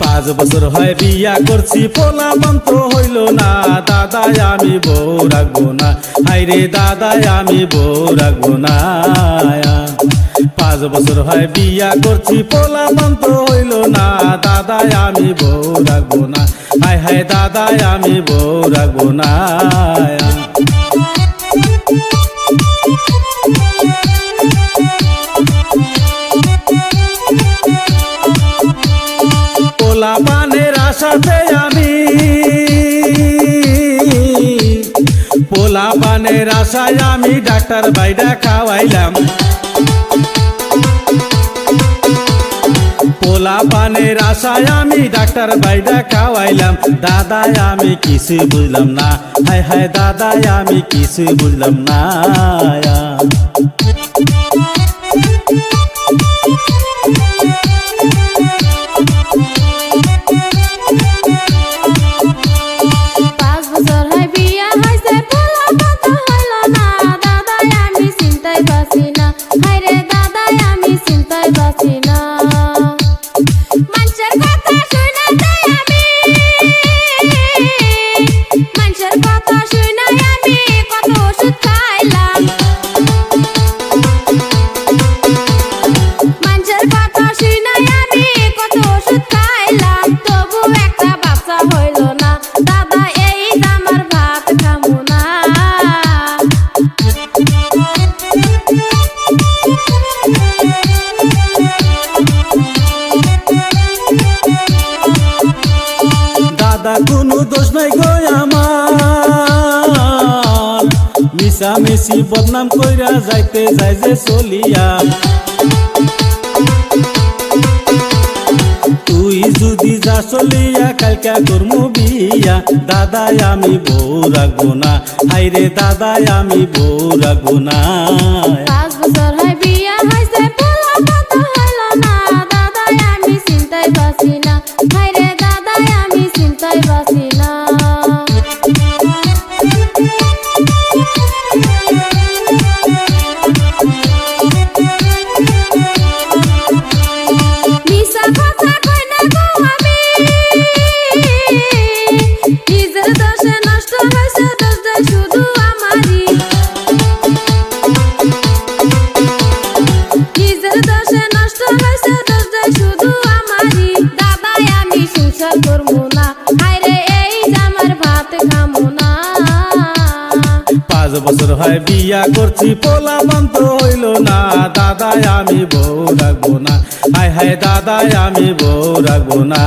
পাঁচ বছর হয় বিয়া করছি পোলা মন্ত হইল না। দাদাই আমি বউ রাখব না। হাইরে দাদাই আমি বউ রাখব না। পাঁচ বছর হয় বিয়া করছি পোলা মন্ত হইল না। দাদাই আমি বউ রাখব না। হায় হায়, দাদাই আমি বউ রাখব না। পোলা পানের আশায় আমি ডাক্তার বাইরা খাওয়াইলাম। পোলা পানের আশায় আমি ডাক্তার বাইরা খাওয়াইলাম। দাদাই আমি কিছু বুঝলাম না, হায় হায় দাদাই আমি কিছু বুঝলাম না। দাদা কোনো দোষ নাই গো আমার। মিশা মিশি বদনাম কইরা যাইতে যাই যে চলিয়া। তুই যদি যা চলিয়া, কালকা করমু বিয়া। দাদাই আমি বউ রাখব না, হাইরে দাদাই আমি বউ রাখব না। পাঁচ বছর হয় বিয়া করছি, পোলা মন্ত হইল না। দাদাই আমি বউ রাখব না। হায় হায়, দাদাই আমি বউ রাখব না।